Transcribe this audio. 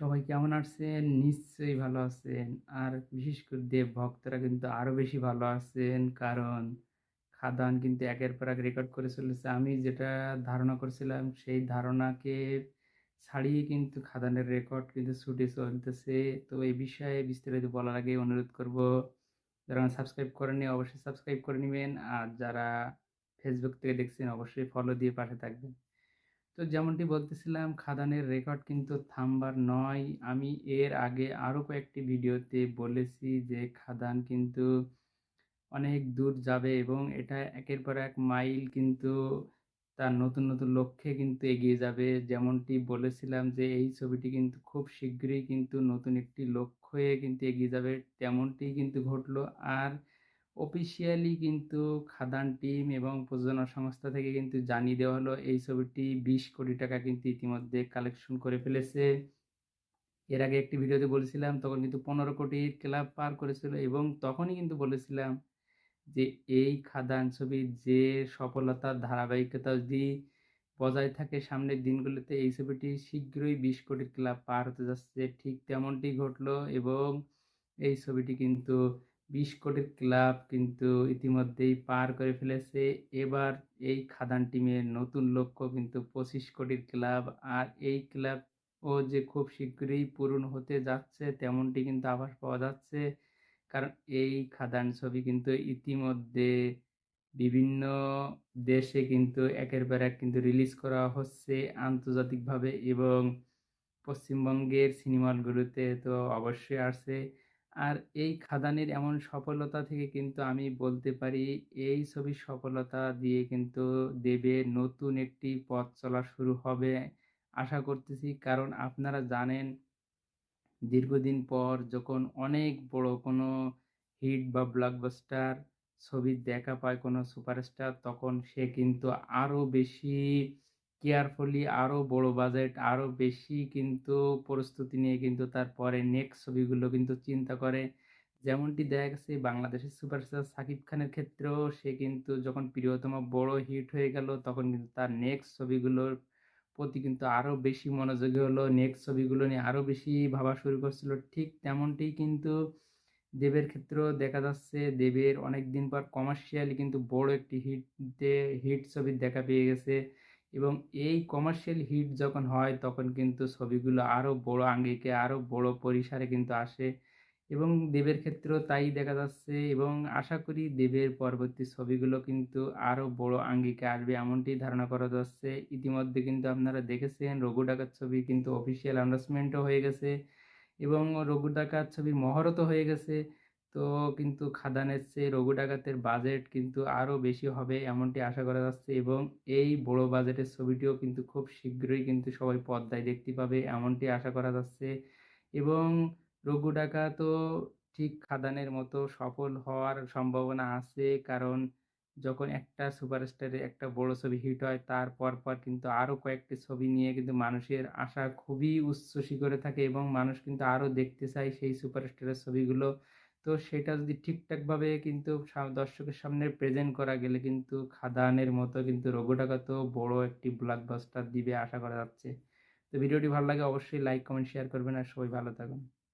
সবাই কেমন আছেন? নিশ্চয়ই ভালো আছেন। আর বিশেষ করে দেব ভক্তরা কিন্তু আরও বেশি ভালো আছেন। কারণ খাদান কিন্তু একের পর এক রেকর্ড করে চলেছে। আমি যেটা ধারণা করছিলাম সেই ধারণাকে ছাড়িয়ে কিন্তু খাদানের রেকর্ড কিন্তু ছুটে চলতেছে। তো এই বিষয়ে বিস্তারিত বলার আগে অনুরোধ করব, যারা সাবস্ক্রাইব করেননি অবশ্যই সাবস্ক্রাইব করে নেবেন আর যারা ফেসবুক থেকে দেখছেন অবশ্যই ফলো দিয়ে পাশে থাকবেন। তো যেমনটি বলতেছিলাম খাদানের রেকর্ড কিন্তু থামবার নয়। আমি এর আগে আরও কয়েকটি ভিডিওতে বলেছি যে খাদান কিন্তু অনেক দূর যাবে এবং এটা একের পর এক মাইল কিন্তু তার নতুন, নতুন লক্ষ্যে কিন্তু এগিয়ে যাবে। যেমনটি বলেছিলাম যে এই ছবিটি কিন্তু খুব শীঘ্রই কিন্তু নতুন একটি লক্ষ্যে কিন্তু এগিয়ে যাবে। তেমনটি কিন্তু ঘটলো। আর অফিসিয়ালি কিন্তু খাদান টিম এবং প্রযোজনা সংস্থা থেকে কিন্তু জানিয়ে দেওয়া হলো, এই ছবিটি ২০ কোটি টাকা কিন্তু ইতিমধ্যে কালেকশন করে ফেলেছে। এর আগে একটি ভিডিওতে বলেছিলাম, তখন কিন্তু ১৫ কোটির ক্লাব পার করেছিল এবং তখনই কিন্তু বলেছিলাম যে এই খাদান ছবির যে সফলতার ধারাবাহিকতা যদি বজায় থাকে সামনের দিনগুলোতে, এই ছবিটি শীঘ্রই ২০ কোটির ক্লাব পার হতে যাচ্ছে। ঠিক তেমনটি ঘটলো এবং এই ছবিটি কিন্তু ২০ কোটির ক্লাব কিন্তু ইতিমধ্যেই পার করে ফেলেছে। এবার এই খাদান টিমের নতুন লক্ষ্য কিন্তু ২৫ কোটির ক্লাব। আর এই ক্লাবও যে খুব শীঘ্রই পূরণ হতে যাচ্ছে, তেমনটি কিন্তু আভাস পাওয়া যাচ্ছে। কারণ এই খাদান ছবি কিন্তু ইতিমধ্যে বিভিন্ন দেশে কিন্তু একের পর এক কিন্তু রিলিজ করা হচ্ছে আন্তর্জাতিকভাবে এবং পশ্চিমবঙ্গের সিনেমাগুলোতে তো অবশ্যই আসছে। আর এই খাদানের এমন সফলতা থেকে কিন্তু আমি বলতে পারি, এই ছবির সফলতা দিয়ে কিন্তু দেবের নতুন একটি পথ চলা শুরু হবে আশা করতেছি। কারণ আপনারা জানেন, দীর্ঘদিন পর যখন অনেক বড় কোনো হিট বা ব্লকবাস্টার ছবির দেখা পায় কোনো সুপারস্টার, তখন সে কিন্তু আরও বেশি কেয়ারফুলি আরও বড় বাজেট আরও বেশি কিন্তু প্রস্তুতি নিয়ে কিন্তু তারপরে নেক্সট ছবিগুলো কিন্তু চিন্তা করে। যেমনটি দেখা গেছে, বাংলাদেশের সুপারস্টার সাকিব খানের ক্ষেত্রেও সে কিন্তু যখন প্রিয়তম বড় হিট হয়ে গেল, তখন কিন্তু তার নেক্সট ছবিগুলোর প্রতি কিন্তু আরও বেশি মনোযোগী হলো। নেক্সট ছবিগুলো নিয়ে আরও বেশি ভাবা শুরু করছিল। ঠিক তেমনটি কিন্তু দেবের ক্ষেত্রেও দেখা যাচ্ছে, দেবের অনেক দিন পর কমার্শিয়ালি কিন্তু বড় একটি হিটে হিট ছবির দেখা পেয়ে গেছে এবং এই কমার্শিয়াল হিট যখন হয়, তখন কিন্তু ছবিগুলো আরও বড় আঙ্গিকে আরও বড় পরিসরে কিন্তু আসে এবং দেবের ক্ষেত্রেও তাই দেখা যাচ্ছে এবং আশা করি দেবের পরবর্তী ছবিগুলো কিন্তু আরও বড় আঙ্গিকে আসবে এমনটি ধারণা করা যাচ্ছে। ইতিমধ্যে কিন্তু আপনারা দেখেছেন রঘু ডাকাত ছবি কিন্তু অফিসিয়াল অ্যানাউন্সমেন্টও হয়ে গেছে এবং রঘু ডাকাত ছবি মহরতও হয়ে গেছে। তো কিন্তু খাদানের চেয়ে রঘু ডাকাতের বাজেট কিন্তু আরও বেশি হবে এমনটি আশা করা যাচ্ছে এবং এই বড় বাজেটের ছবিটিও কিন্তু খুব শীঘ্রই কিন্তু সবাই পর্দায় দেখতে পাবে এমনটি আশা করা যাচ্ছে এবং রঘু ডাকাতও ঠিক খাদানের মতো সফল হওয়ার সম্ভাবনা আছে কারণ যখন একটা সুপারস্টারের একটা বড় ছবি হিট হয়, তার পরপর কিন্তু আরও কয়েকটি ছবি নিয়ে কিন্তু মানুষের আশা খুবই উচ্ছ্বসী করে থাকে এবং মানুষ কিন্তু আরও দেখতে চায় সেই সুপারস্টারের ছবিগুলো। তো সেটা যদি ঠিকঠাকভাবে কিন্তু দর্শকের সামনে প্রেজেন্ট করা গেলে কিন্তু খাদানের মতো কিন্তু রঘু ডাকাতও বড় একটি ব্লকবাস্টার দিবে আশা করা যাচ্ছে। তো ভিডিওটি ভালো লাগে অবশ্যই লাইক, কমেন্ট, শেয়ার করবেন আর সবাই ভালো থাকুন।